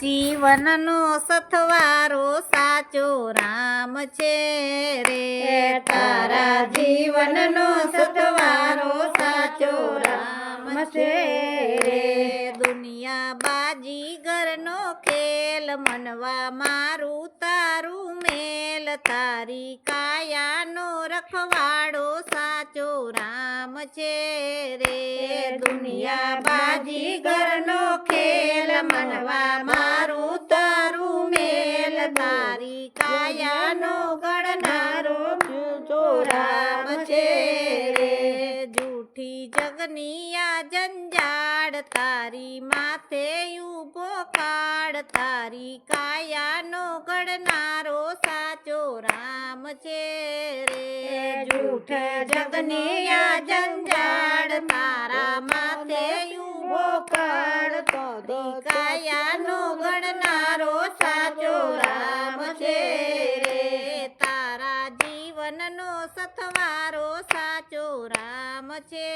જીવનનો સથવારો સાચો રામ છે રે. તારા જીવનનો સથવારો સાચો રામ છે રે. દુનિયા બાજી ઘરનો ખેલ મનવા મારું તારું મેલ. તારી કાયાનો રખવાડો સાચો રામ છે રે. દુનિયા બાજી ઘરનો ખેલ મનવા જગની આ જંજાળ તારી માથે ઊભો કાળ તારી કાયાનો ગણનારો સાચો રામ છે રે. જૂઠ જગની આ જંજાળ તારા માથે ઊભો કાળ તારી કાયાનો ગણનારો સાચો રામ છે રે. તારા જીવનનો સથવારો સાચો રામ છે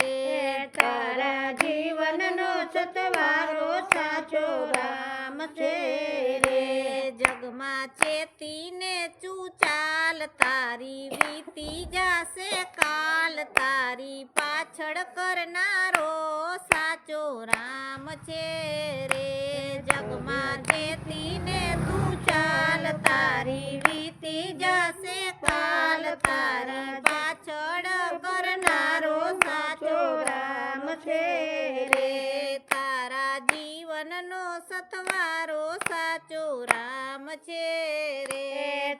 રે. તારા જીવનનો સથવારો સાચો રામ છે રે. જગમાં ચેતીને ચૂચાલ તારી વીતી જાશે કાલ. તારી પાછળ કરનારો સાચો રામ છે રે. જગમાં ચેતીને તું ચાલ તારી વીતી કાલ તારી પાછળ કરનારો સાચો રામ છે રે. તારા જીવનનો સતવારો સાચો રામ છે રે.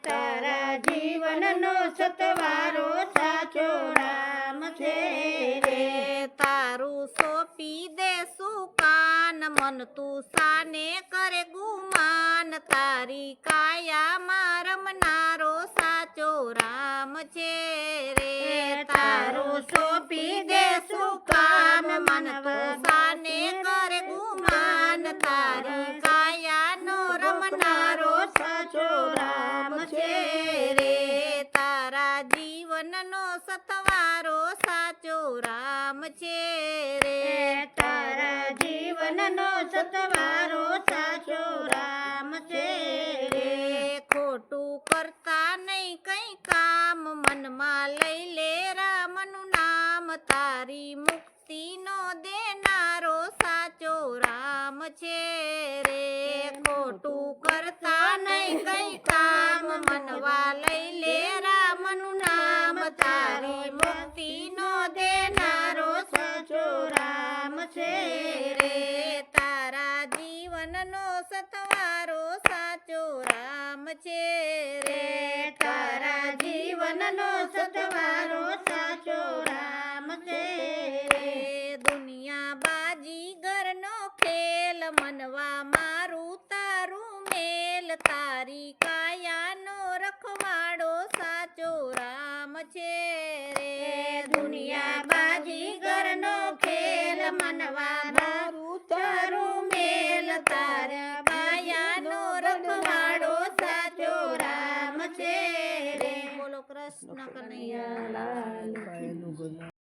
તારા જીવનનો સતવારો સાચો રામ છે રે. તારું સોંપી દે સુકાન, મન તું સાને કરે ગુમાન. તારી કાયામાં રમનારો સાચો રામ છે રે તારું સોંપી દેશું કામ મન તું સાને કરે ગુમાન. તારી કાયાનો રમનારો સાચો રામ છે રે. તારા જીવનનો સતવારો સાચો રામ છે રે. તારા જીવનનો સતવારો સાચો રામ છે રે. ખોટું કરતા નહીં કઈ કામ મનમાં લઈ લે રામનું નામ, તારી મુક્તિનો દેનારો સાચો રામ છે રે. ખોટું કરતા નહીં કઈ કામ, મનવા લઈ લે રામનું નામ, તારી મુક્તિનો દેનારો જીવનનો સતવારો સાચો રામ છે રે તારા જીવનનો સતવારો સાચો રામ છે રે દુનિયા બાજી ઘરનો ખેલ મનવા મારું તારું મેલ તારી કાયાનો રખવાડો સાચો રામ છે રે દુનિયા બાજી ઘરનો ખેલ મનવા રામ છે રે